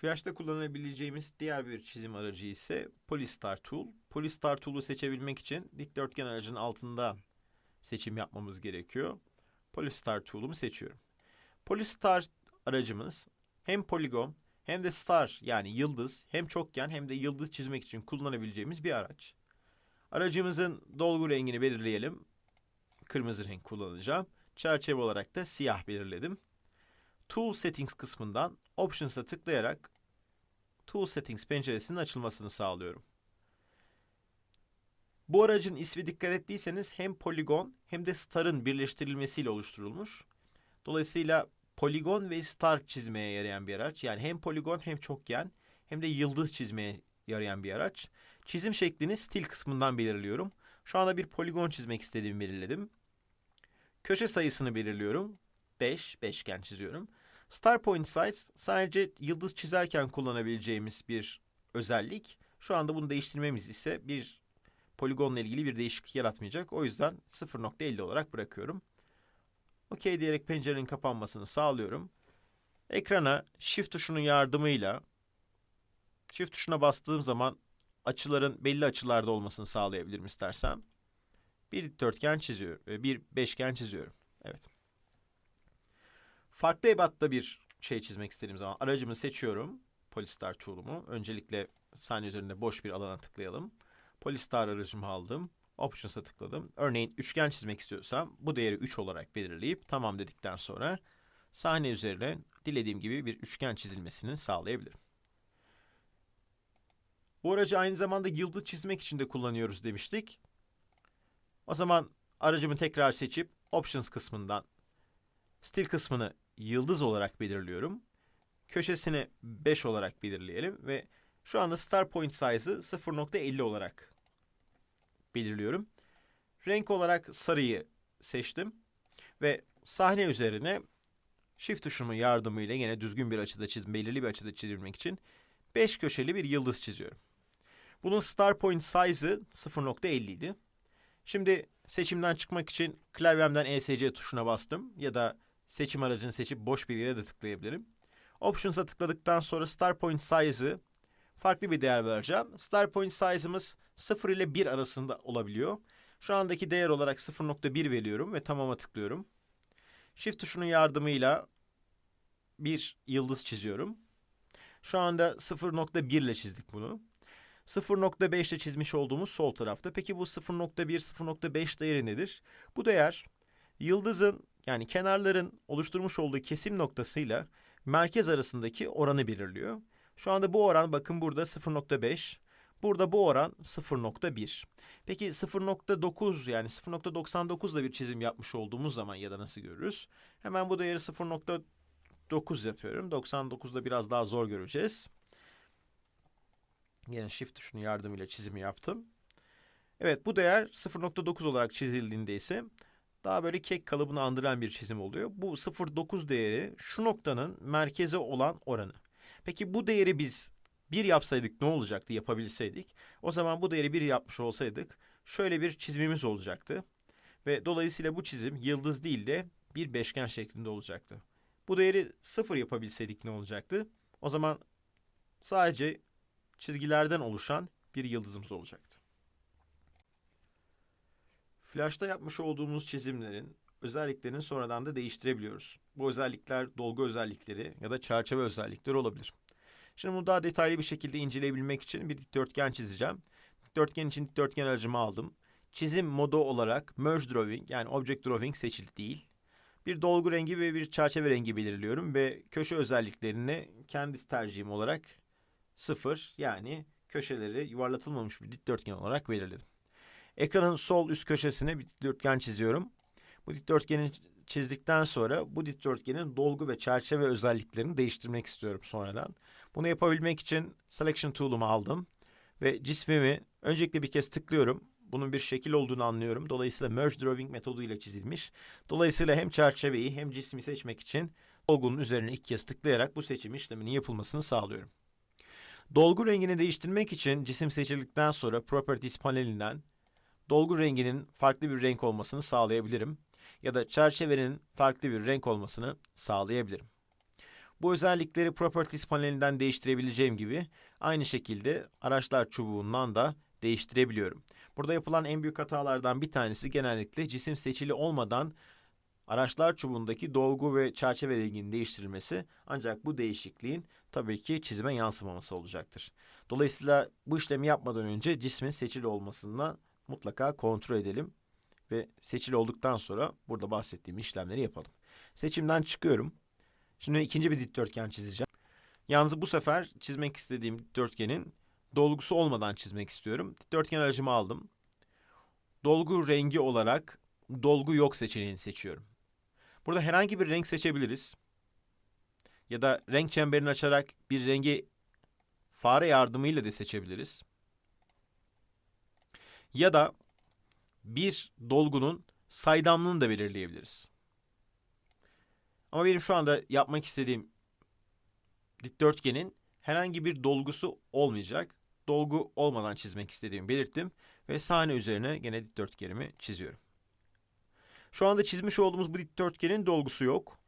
Flash'ta kullanabileceğimiz diğer bir çizim aracı ise Polystar Tool. Polystar Tool'u seçebilmek için dikdörtgen aracının altında seçim yapmamız gerekiyor. Polystar Tool'umu seçiyorum. Polystar aracımız hem poligon hem de star yani yıldız hem çokgen hem de yıldız çizmek için kullanabileceğimiz bir araç. Aracımızın dolgu rengini belirleyelim. Kırmızı renk kullanacağım. Çerçeve olarak da siyah belirledim. Tool Settings kısmından Options'a tıklayarak Tool Settings penceresinin açılmasını sağlıyorum. Bu aracın ismi dikkat ettiyseniz hem poligon hem de starın birleştirilmesiyle oluşturulmuş. Dolayısıyla poligon ve star çizmeye yarayan bir araç. Yani hem poligon hem çokgen hem de yıldız çizmeye yarayan bir araç. Çizim şeklini stil kısmından belirliyorum. Şu anda bir poligon çizmek istediğimi belirledim. Köşe sayısını belirliyorum. 5, beşgen çiziyorum. Star Point Size sadece yıldız çizerken kullanabileceğimiz bir özellik. Şu anda bunu değiştirmemiz ise bir poligonla ilgili bir değişiklik yaratmayacak. O yüzden 0.50 olarak bırakıyorum. OK diyerek pencerenin kapanmasını sağlıyorum. Ekrana Shift tuşunun yardımıyla Shift tuşuna bastığım zaman açıların belli açılarda olmasını sağlayabilirim istersem. Bir dikdörtgen çiziyorum, bir beşgen çiziyorum. Evet. Farklı ebatta bir şey çizmek istediğim zaman aracımı seçiyorum. Polystar tool'umu. Öncelikle sahne üzerinde boş bir alana tıklayalım. Polystar aracımı aldım. Options'a tıkladım. Örneğin üçgen çizmek istiyorsam bu değeri 3 olarak belirleyip tamam dedikten sonra sahne üzerine dilediğim gibi bir üçgen çizilmesini sağlayabilirim. Bu aracı aynı zamanda yıldız çizmek için de kullanıyoruz demiştik. O zaman aracımı tekrar seçip Options kısmından stil kısmını yıldız olarak belirliyorum. Köşesini 5 olarak belirleyelim ve şu anda Star Point size'ı 0.50 olarak belirliyorum. Renk olarak sarıyı seçtim ve sahne üzerine Shift tuşumun yardımıyla yine düzgün bir açıda çizim, belirli bir açıda çizilmek için 5 köşeli bir yıldız çiziyorum. Bunun Star Point size'ı 0.50 idi. Şimdi seçimden çıkmak için klavyemden ESC tuşuna bastım ya da seçim aracını seçip boş bir yere de tıklayabilirim. Options'a tıkladıktan sonra Star Point Size'ı farklı bir değer vereceğim. Star Point Size'ımız 0 ile 1 arasında olabiliyor. Şu andaki değer olarak 0.1 veriyorum ve tamama tıklıyorum. Shift tuşunun yardımıyla bir yıldız çiziyorum. Şu anda 0.1 ile çizdik bunu. 0.5 ile çizmiş olduğumuz sol tarafta. Peki bu 0.1, 0.5 değeri nedir? Bu değer yıldızın yani kenarların oluşturmuş olduğu kesim noktasıyla merkez arasındaki oranı belirliyor. Şu anda bu oran bakın burada 0.5. Burada bu oran 0.1. Peki 0.9 yani 0.99 ile bir çizim yapmış olduğumuz zaman ya da nasıl görürüz? Hemen bu değeri 0.9 yapıyorum. 99'da biraz daha zor göreceğiz. Yine Shift tuşunun yardımıyla çizimi yaptım. Evet bu değer 0.9 olarak çizildiğinde ise daha böyle kek kalıbını andıran bir çizim oluyor. Bu 0.9 değeri şu noktanın merkeze olan oranı. Peki bu değeri biz bir yapsaydık ne olacaktı yapabilseydik? O zaman bu değeri bir yapmış olsaydık şöyle bir çizimimiz olacaktı. Ve dolayısıyla bu çizim yıldız değil de bir beşgen şeklinde olacaktı. Bu değeri sıfır yapabilseydik ne olacaktı? O zaman sadece çizgilerden oluşan bir yıldızımız olacaktı. Flash'ta yapmış olduğumuz çizimlerin özelliklerini sonradan da değiştirebiliyoruz. Bu özellikler dolgu özellikleri ya da çerçeve özellikleri olabilir. Şimdi bunu daha detaylı bir şekilde inceleyebilmek için bir dikdörtgen çizeceğim. Dikdörtgen için dikdörtgen aracımı aldım. Çizim modu olarak Merge Drawing yani Object Drawing seçili değil. Bir dolgu rengi ve bir çerçeve rengi belirliyorum ve köşe özelliklerini kendi tercihim olarak sıfır yani köşeleri yuvarlatılmamış bir dikdörtgen olarak belirledim. Ekranın sol üst köşesine bir dikdörtgen çiziyorum. Bu dikdörtgeni çizdikten sonra bu dikdörtgenin dolgu ve çerçeve özelliklerini değiştirmek istiyorum sonradan. Bunu yapabilmek için Selection Tool'umu aldım ve cismimi öncelikle bir kez tıklıyorum. Bunun bir şekil olduğunu anlıyorum. Dolayısıyla Merge Drawing metoduyla çizilmiş. Dolayısıyla hem çerçeveyi hem cismi seçmek için dolgunun üzerine ilk kez tıklayarak bu seçim işleminin yapılmasını sağlıyorum. Dolgu rengini değiştirmek için cisim seçildikten sonra Properties panelinden dolgu renginin farklı bir renk olmasını sağlayabilirim. Ya da çerçevenin farklı bir renk olmasını sağlayabilirim. Bu özellikleri Properties panelinden değiştirebileceğim gibi aynı şekilde araçlar çubuğundan da değiştirebiliyorum. Burada yapılan en büyük hatalardan bir tanesi genellikle cisim seçili olmadan araçlar çubuğundaki dolgu ve çerçeve renginin değiştirilmesi ancak bu değişikliğin tabii ki çizime yansımaması olacaktır. Dolayısıyla bu işlemi yapmadan önce cismin seçili olmasını mutlaka kontrol edelim ve seçili olduktan sonra burada bahsettiğim işlemleri yapalım. Seçimden çıkıyorum. Şimdi ikinci bir dikdörtgen çizeceğim. Yalnız bu sefer çizmek istediğim dikdörtgenin dolgusu olmadan çizmek istiyorum. Dikdörtgen aracımı aldım. Dolgu rengi olarak dolgu yok seçeneğini seçiyorum. Burada herhangi bir renk seçebiliriz. Ya da renk çemberini açarak bir rengi fare yardımıyla da seçebiliriz. Ya da bir dolgunun saydamlığını da belirleyebiliriz. Ama benim şu anda yapmak istediğim dikdörtgenin herhangi bir dolgusu olmayacak. Dolgu olmadan çizmek istediğimi belirttim ve sahne üzerine gene dikdörtgenimi çiziyorum. Şu anda çizmiş olduğumuz bu dikdörtgenin dolgusu yok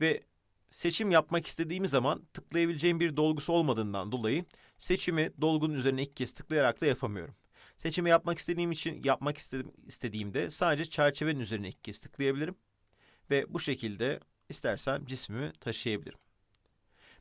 ve seçim yapmak istediğimiz zaman tıklayabileceğim bir dolgusu olmadığından dolayı seçimi dolgunun üzerine ilk kez tıklayarak da yapamıyorum. Seçimi yapmak istediğim için yapmak istedim, istediğimde sadece çerçevenin üzerine ilk kez tıklayabilirim ve bu şekilde istersem cismimi taşıyabilirim.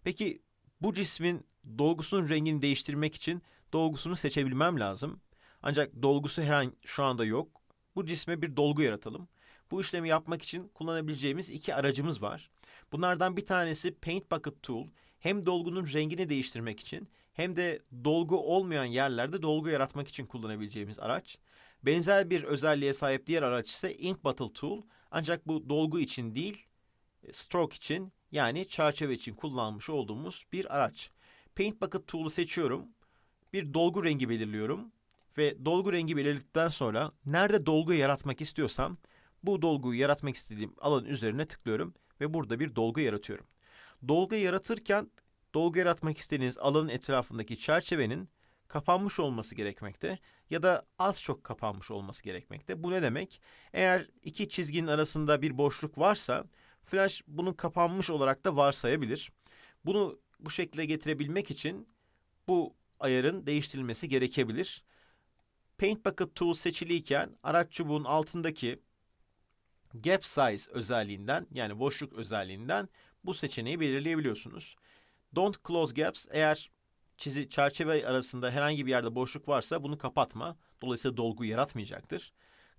Peki bu cismin dolgusunun rengini değiştirmek için dolgusunu seçebilmem lazım. Ancak dolgusu her an şu anda yok. Bu cisme bir dolgu yaratalım. Bu işlemi yapmak için kullanabileceğimiz iki aracımız var. Bunlardan bir tanesi Paint Bucket Tool. Hem dolgunun rengini değiştirmek için hem de dolgu olmayan yerlerde dolgu yaratmak için kullanabileceğimiz araç. Benzer bir özelliğe sahip diğer araç ise Ink Bottle Tool. Ancak bu dolgu için değil, stroke için yani çerçeve için kullanmış olduğumuz bir araç. Paint Bucket Tool'u seçiyorum. Bir dolgu rengi belirliyorum. Ve dolgu rengi belirledikten sonra nerede dolgu yaratmak istiyorsam bu dolguyu yaratmak istediğim alanın üzerine tıklıyorum ve burada bir dolgu yaratıyorum. Dolgu yaratırken dolgu yaratmak istediğiniz alanın etrafındaki çerçevenin kapanmış olması gerekmekte ya da az çok kapanmış olması gerekmekte. Bu ne demek? Eğer iki çizginin arasında bir boşluk varsa Flash bunu kapanmış olarak da varsayabilir. Bunu bu şekilde getirebilmek için bu ayarın değiştirilmesi gerekebilir. Paint Bucket Tool seçiliyken araç çubuğun altındaki Gap Size özelliğinden yani boşluk özelliğinden bu seçeneği belirleyebiliyorsunuz. Don't Close Gaps eğer çizi, çerçeve arasında herhangi bir yerde boşluk varsa bunu kapatma. Dolayısıyla dolgu yaratmayacaktır.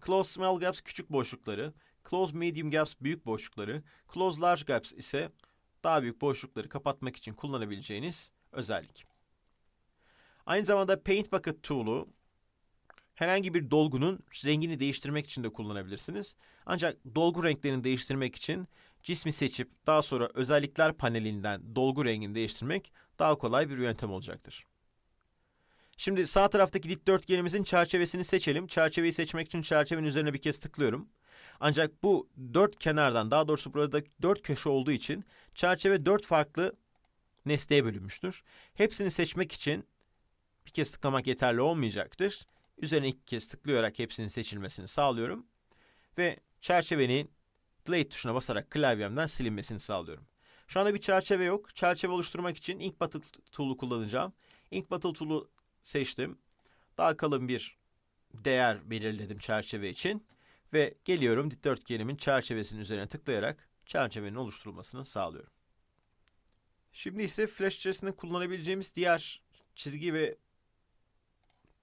Close Small Gaps küçük boşlukları, Close Medium Gaps büyük boşlukları, Close Large Gaps ise daha büyük boşlukları kapatmak için kullanabileceğiniz özellik. Aynı zamanda Paint Bucket Tool'u herhangi bir dolgunun rengini değiştirmek için de kullanabilirsiniz. Ancak dolgu renklerini değiştirmek için cismi seçip daha sonra özellikler panelinden dolgu rengini değiştirmek daha kolay bir yöntem olacaktır. Şimdi sağ taraftaki dikdörtgenimizin çerçevesini seçelim. Çerçeveyi seçmek için çerçevenin üzerine bir kez tıklıyorum. Ancak bu dört kenardan daha doğrusu burada dört köşe olduğu için çerçeve dört farklı nesneye bölünmüştür. Hepsini seçmek için bir kez tıklamak yeterli olmayacaktır. Üzerine iki kez tıklayarak hepsinin seçilmesini sağlıyorum. Ve çerçevenin Delete tuşuna basarak klavyemden silinmesini sağlıyorum. Şu anda bir çerçeve yok. Çerçeve oluşturmak için Ink Bottle Tool'u kullanacağım. Ink Bottle Tool'u seçtim. Daha kalın bir değer belirledim çerçeve için. Ve geliyorum dikdörtgenimin çerçevesinin üzerine tıklayarak çerçevenin oluşturulmasını sağlıyorum. Şimdi ise Flash içerisinde kullanabileceğimiz diğer çizgi ve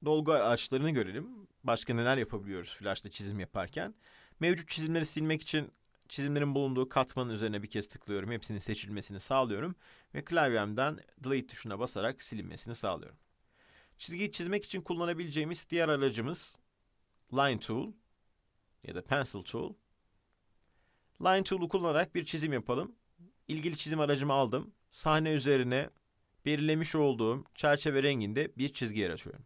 dolgu araçlarını görelim. Başka neler yapabiliyoruz Flash'ta çizim yaparken. Mevcut çizimleri silmek için çizimlerin bulunduğu katmanın üzerine bir kez tıklıyorum. Hepsinin seçilmesini sağlıyorum. Ve klavyemden Delete tuşuna basarak silinmesini sağlıyorum. Çizgiyi çizmek için kullanabileceğimiz diğer aracımız Line Tool ya da Pencil Tool. Line Tool'u kullanarak bir çizim yapalım. İlgili çizim aracımı aldım. Sahne üzerine belirlemiş olduğum çerçeve renginde bir çizgi yaratıyorum.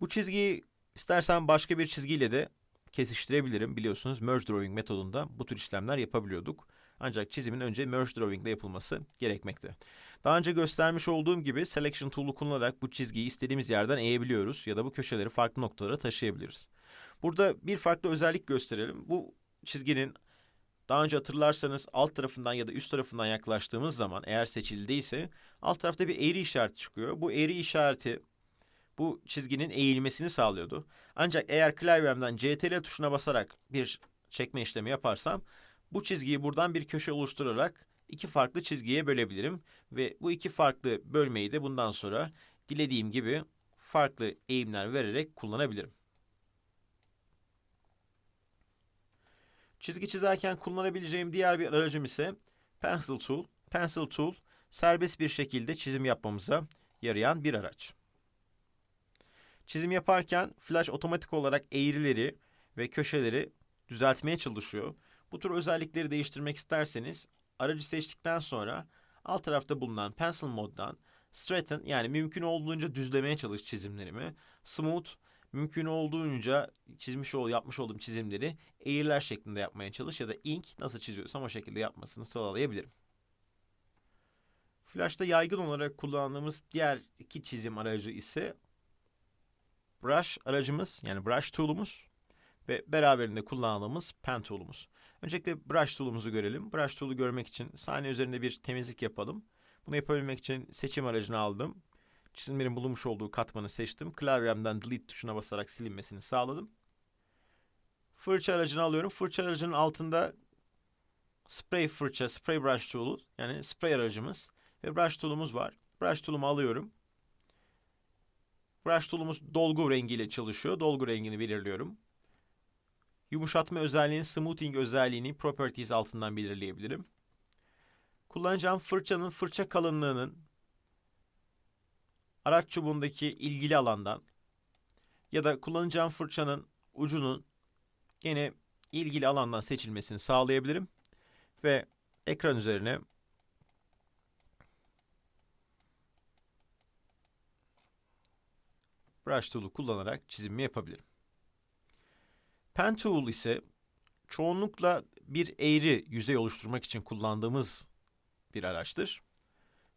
Bu çizgiyi istersen başka bir çizgiyle de kesiştirebilirim. Biliyorsunuz Merge Drawing metodunda bu tür işlemler yapabiliyorduk. Ancak çizimin önce Merge Drawing ile yapılması gerekmekte. Daha önce göstermiş olduğum gibi Selection Tool'u kullanarak bu çizgiyi istediğimiz yerden eğebiliyoruz ya da bu köşeleri farklı noktalara taşıyabiliriz. Burada bir farklı özellik gösterelim. Bu çizginin Daha önce hatırlarsanız alt tarafından ya da üst tarafından yaklaştığımız zaman eğer seçildiyse alt tarafta bir eğri işareti çıkıyor. Bu eğri işareti bu çizginin eğilmesini sağlıyordu. Ancak eğer klavyemden CTRL tuşuna basarak bir çekme işlemi yaparsam bu çizgiyi buradan bir köşe oluşturarak iki farklı çizgiye bölebilirim. Ve bu iki farklı bölmeyi de bundan sonra dilediğim gibi farklı eğimler vererek kullanabilirim. Çizgi çizerken kullanabileceğim diğer bir aracım ise Pencil Tool. Pencil Tool serbest bir şekilde çizim yapmamıza yarayan bir araç. Çizim yaparken Flash otomatik olarak eğrileri ve köşeleri düzeltmeye çalışıyor. Bu tür özellikleri değiştirmek isterseniz aracı seçtikten sonra alt tarafta bulunan Pencil moddan Straighten yani mümkün olduğunca düzlemeye çalış çizimlerimi. Smooth mümkün olduğunca çizmiş ol, yapmış olduğum çizimleri eğriler şeklinde yapmaya çalış ya da ink nasıl çiziyorsam o şekilde yapmasını sağlayabilirim. Flash'ta yaygın olarak kullandığımız diğer iki çizim aracı ise brush aracımız yani brush tool'umuz ve beraberinde kullandığımız pen tool'umuz. Öncelikle brush tool'umuzu görelim. Brush tool'u görmek için sahne üzerinde bir temizlik yapalım. Bunu yapabilmek için seçim aracını aldım. Çizimlerin bulunmuş olduğu katmanı seçtim. Klavyemden delete tuşuna basarak silinmesini sağladım. Fırça aracını alıyorum. Fırça aracının altında spray fırça, spray brush tool'u yani spray aracımız ve brush tool'umuz var. Brush tool'umu alıyorum. Brush tool'umuz dolgu rengiyle çalışıyor. Dolgu rengini belirliyorum. Yumuşatma özelliğini, smoothing özelliğini properties altından belirleyebilirim. Kullanacağım fırçanın fırça kalınlığının araç çubuğundaki ilgili alandan ya da kullanacağım fırçanın ucunun yine ilgili alandan seçilmesini sağlayabilirim. Ve ekran üzerine brush tool'u kullanarak çizimimi yapabilirim. Pen tool ise çoğunlukla bir eğri yüzey oluşturmak için kullandığımız bir araçtır.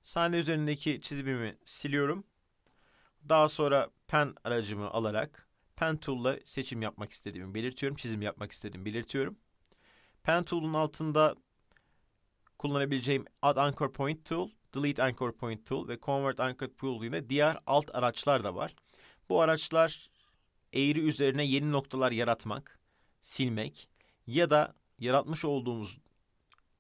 Sahne üzerindeki çizimimi siliyorum. Daha sonra pen aracımı alarak pen tool'la seçim yapmak istediğimi belirtiyorum. Çizim yapmak istediğimi belirtiyorum. Pen tool'un altında kullanabileceğim add anchor point tool, delete anchor point tool ve convert anchor tool yine diğer alt araçlar da var. Bu araçlar eğri üzerine yeni noktalar yaratmak, silmek ya da yaratmış olduğumuz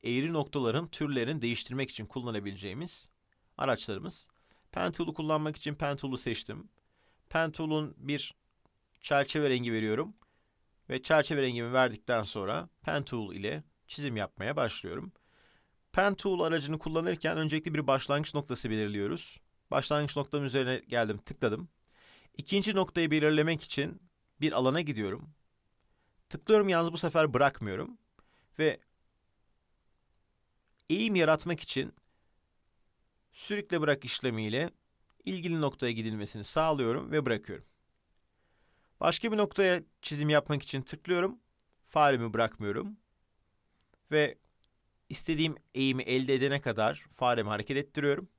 eğri noktaların türlerini değiştirmek için kullanabileceğimiz araçlarımız. Pen kullanmak için Pen seçtim. Pen bir çerçeve rengi veriyorum. Ve çerçeve rengimi verdikten sonra Pen ile çizim yapmaya başlıyorum. Pen aracını kullanırken öncelikle bir başlangıç noktası belirliyoruz. Başlangıç noktamın üzerine geldim, tıkladım. İkinci noktayı belirlemek için bir alana gidiyorum. Tıklıyorum yalnız bu sefer bırakmıyorum. Ve eğim yaratmak için sürükle bırak işlemiyle ilgili noktaya gidilmesini sağlıyorum ve bırakıyorum. Başka bir noktaya çizim yapmak için tıklıyorum. Faremi bırakmıyorum. Ve istediğim eğimi elde edene kadar faremi hareket ettiriyorum.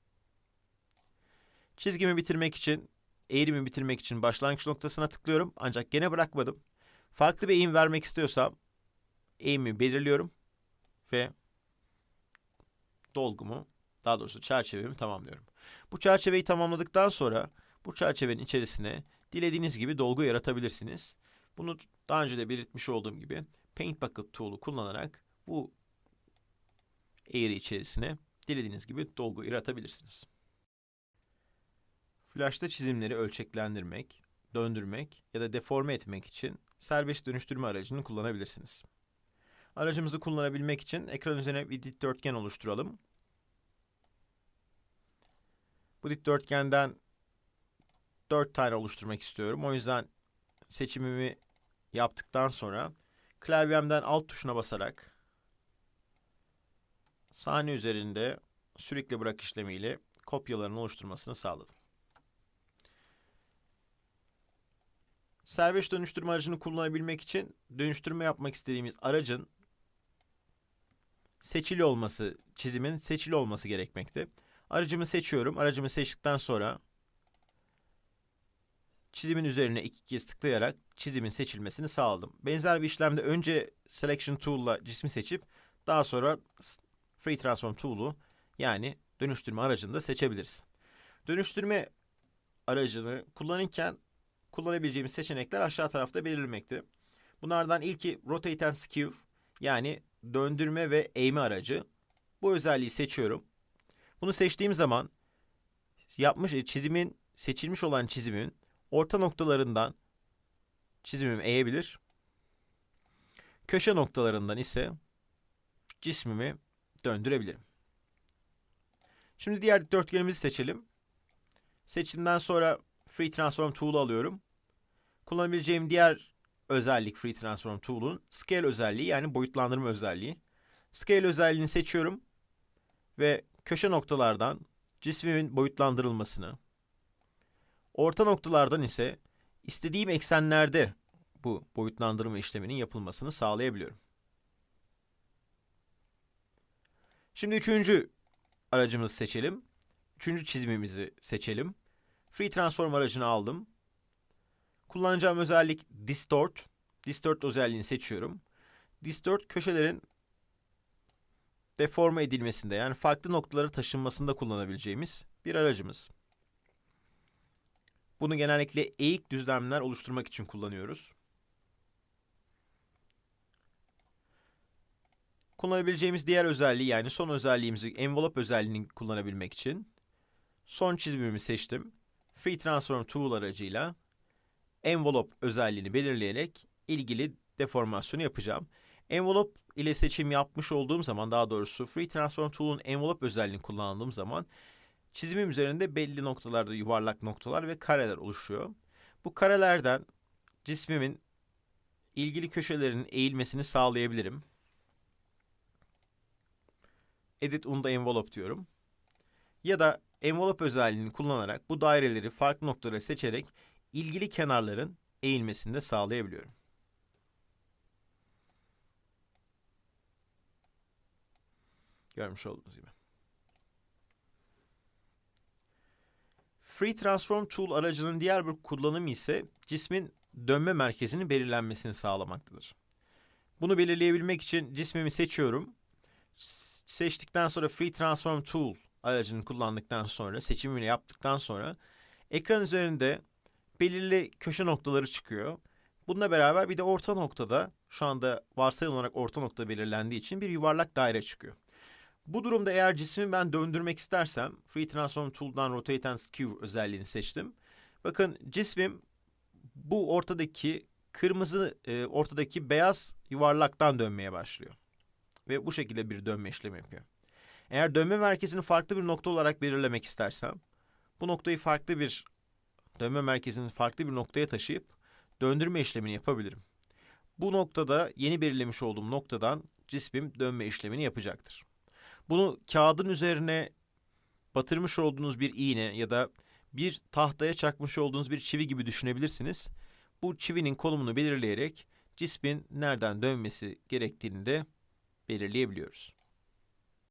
Çizgimi bitirmek için, eğrimi bitirmek için başlangıç noktasına tıklıyorum. Ancak gene bırakmadım. Farklı bir eğim vermek istiyorsam eğimi belirliyorum ve dolgumu, daha doğrusu çerçevemi tamamlıyorum. Bu çerçeveyi tamamladıktan sonra bu çerçevenin içerisine dilediğiniz gibi dolgu yaratabilirsiniz. Bunu daha önce de belirtmiş olduğum gibi Paint Bucket Tool'u kullanarak bu eğri içerisine dilediğiniz gibi dolgu yaratabilirsiniz. Flash'ta çizimleri ölçeklendirmek, döndürmek ya da deforme etmek için serbest dönüştürme aracını kullanabilirsiniz. Aracımızı kullanabilmek için ekran üzerine bir dikdörtgen oluşturalım. Bu dikdörtgenden 4 tane oluşturmak istiyorum. O yüzden seçimimi yaptıktan sonra klavyemden alt tuşuna basarak sahne üzerinde sürekli bırak işlemiyle kopyaların oluşturmasını sağladım. Serbest dönüştürme aracını kullanabilmek için dönüştürme yapmak istediğimiz aracın seçili olması, çizimin seçili olması gerekmekte. Aracımı seçiyorum. Aracımı seçtikten sonra çizimin üzerine iki kez tıklayarak çizimin seçilmesini sağladım. Benzer bir işlemde önce Selection Tool'la cismi seçip Daha sonra Free Transform Tool'u yani dönüştürme aracını da seçebiliriz. Dönüştürme aracını kullanırken kullanabileceğimiz seçenekler aşağı tarafta belirlenmekte. Bunlardan ilki Rotate and Skew yani döndürme ve eğme aracı. Bu özelliği seçiyorum. Bunu seçtiğim zaman yapmış e, çizimin seçilmiş olan çizimin orta noktalarından çizimimi eğebilir. Köşe noktalarından ise cismimi döndürebilirim. Şimdi diğer dikdörtgenimizi seçelim. Seçimden sonra Free Transform Tool'u alıyorum. Kullanabileceğim diğer özellik Free Transform Tool'un Scale özelliği yani boyutlandırma özelliği. Scale özelliğini seçiyorum ve köşe noktalardan cismimin boyutlandırılmasını, orta noktalardan ise istediğim eksenlerde bu boyutlandırma işleminin yapılmasını sağlayabiliyorum. Şimdi üçüncü aracımızı seçelim. Üçüncü çizimimizi seçelim. Free Transform aracını aldım. Kullanacağım özellik Distort. Distort özelliğini seçiyorum. Distort köşelerin deforme edilmesinde yani farklı noktalara taşınmasında kullanabileceğimiz bir aracımız. Bunu genellikle eğik düzlemler oluşturmak için kullanıyoruz. Kullanabileceğimiz diğer özelliği yani son özelliğimizi envelope özelliğini kullanabilmek için son çizimimi seçtim. Free Transform Tool aracıyla envelope özelliğini belirleyerek ilgili deformasyonu yapacağım. Envelope ile seçim yapmış olduğum zaman daha doğrusu Free Transform Tool'un envelope özelliğini kullandığım zaman çizimim üzerinde belli noktalarda yuvarlak noktalar ve kareler oluşuyor. Bu karelerden cismimin ilgili köşelerinin eğilmesini sağlayabilirim. Edit Unda Envelope diyorum. Ya da envelope özelliğini kullanarak bu daireleri farklı noktalara seçerek ilgili kenarların eğilmesini de sağlayabiliyorum. Görmüş olduğunuz gibi. Free Transform Tool aracının diğer bir kullanımı ise cismin dönme merkezinin belirlenmesini sağlamaktadır. Bunu belirleyebilmek için cismimi seçiyorum. Seçtikten sonra Free Transform Tool aracını kullandıktan sonra, seçimini yaptıktan sonra ekran üzerinde belirli köşe noktaları çıkıyor. Bununla beraber bir de orta noktada, şu anda varsayılan olarak orta nokta belirlendiği için bir yuvarlak daire çıkıyor. Bu durumda eğer cismi ben döndürmek istersem Free Transform Tool'dan Rotate and Skew özelliğini seçtim. Bakın cismim bu ortadaki kırmızı e, ortadaki beyaz yuvarlaktan dönmeye başlıyor. Ve bu şekilde bir dönme işlemi yapıyor. Eğer dönme merkezini farklı bir nokta olarak belirlemek istersem bu noktayı farklı bir dönme merkezini farklı bir noktaya taşıyıp döndürme işlemini yapabilirim. Bu noktada yeni belirlemiş olduğum noktadan cismim dönme işlemini yapacaktır. Bunu kağıdın üzerine batırmış olduğunuz bir iğne ya da bir tahtaya çakmış olduğunuz bir çivi gibi düşünebilirsiniz. Bu çivinin konumunu belirleyerek cismin nereden dönmesi gerektiğini de belirleyebiliyoruz.